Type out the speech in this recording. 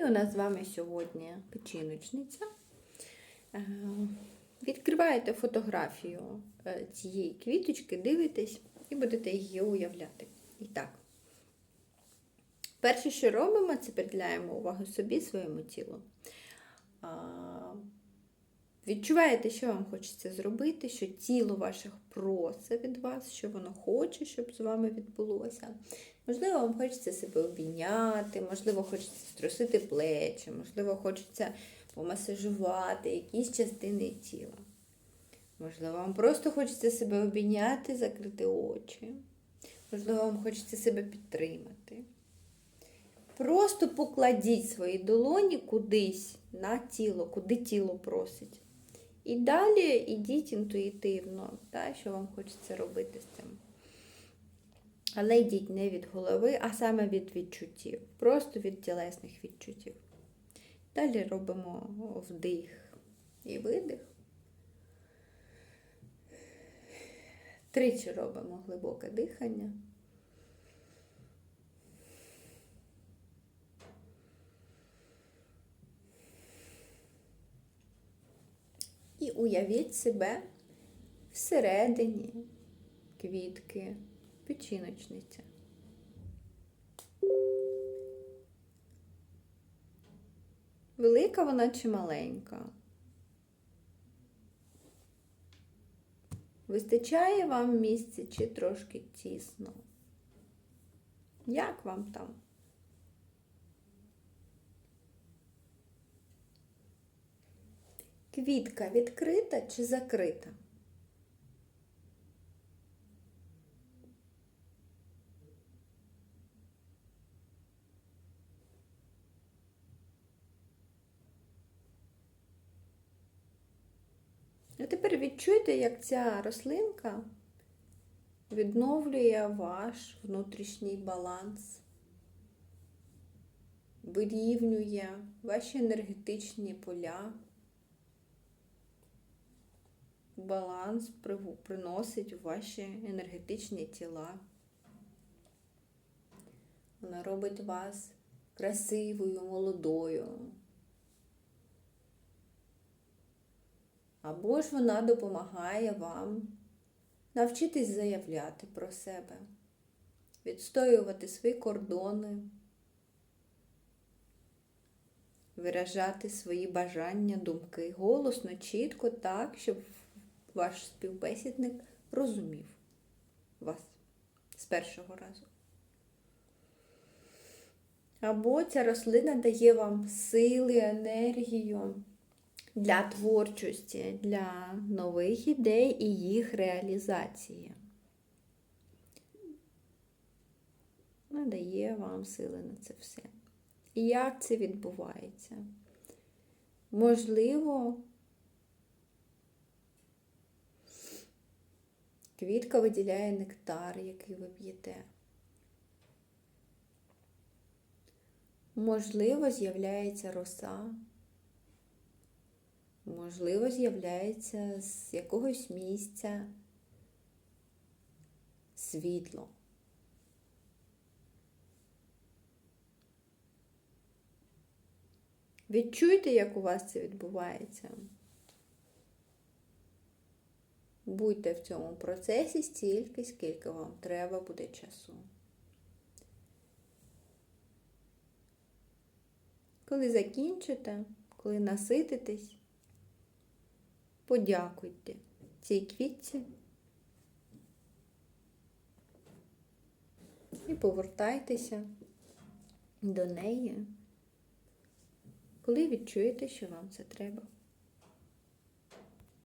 І у нас з вами сьогодні печіночниця. Е, Відкриваєте фотографію е, цієї квіточки, дивитесь і будете її уявляти. І так. Перше, що робимо, це приділяємо увагу собі, своєму тілу. Відчуваєте, що вам хочеться зробити, що тіло ваше просить від вас, що воно хоче, щоб з вами відбулося. Можливо, вам хочеться себе обійняти, можливо, хочеться струсити плечі, можливо, хочеться помасажувати якісь частини тіла. Можливо, вам просто хочеться себе обійняти, закрити очі. Можливо, вам хочеться себе підтримати. Просто покладіть свої долоні кудись на тіло, куди тіло просить. І далі йдіть інтуїтивно, та, що вам хочеться робити з цим. Але йдіть не від голови, а саме від відчуттів, просто від тілесних відчуттів. Далі робимо вдих і видих. Тричі робимо глибоке дихання. І уявіть себе всередині квітки, печіночниця. Велика вона чи маленька? Вистачає вам місця чи трошки тісно? Як вам там? Квітка відкрита чи закрита? А тепер відчуйте, як ця рослинка відновлює ваш внутрішній баланс, вирівнює ваші енергетичні поля. Баланс приносить у ваші енергетичні тіла. Вона робить вас красивою, молодою. Або ж вона допомагає вам навчитись заявляти про себе, відстоювати свої кордони, виражати свої бажання, думки голосно, чітко, так, щоб ваш співбесідник розумів вас з першого разу. Або ця рослина дає вам сили, енергію для творчості, для нових ідей і їх реалізації. Надає вам сили на це все. І як це відбувається? Можливо, квітка виділяє нектар, який ви п'єте. Можливо, з'являється роса. Можливо, з'являється з якогось місця світло. Відчуйте, як у вас це відбувається. Будьте в цьому процесі стільки, скільки вам треба буде часу. Коли закінчите, коли насититесь, подякуйте цій квітці і повертайтеся до неї, коли відчуєте, що вам це треба.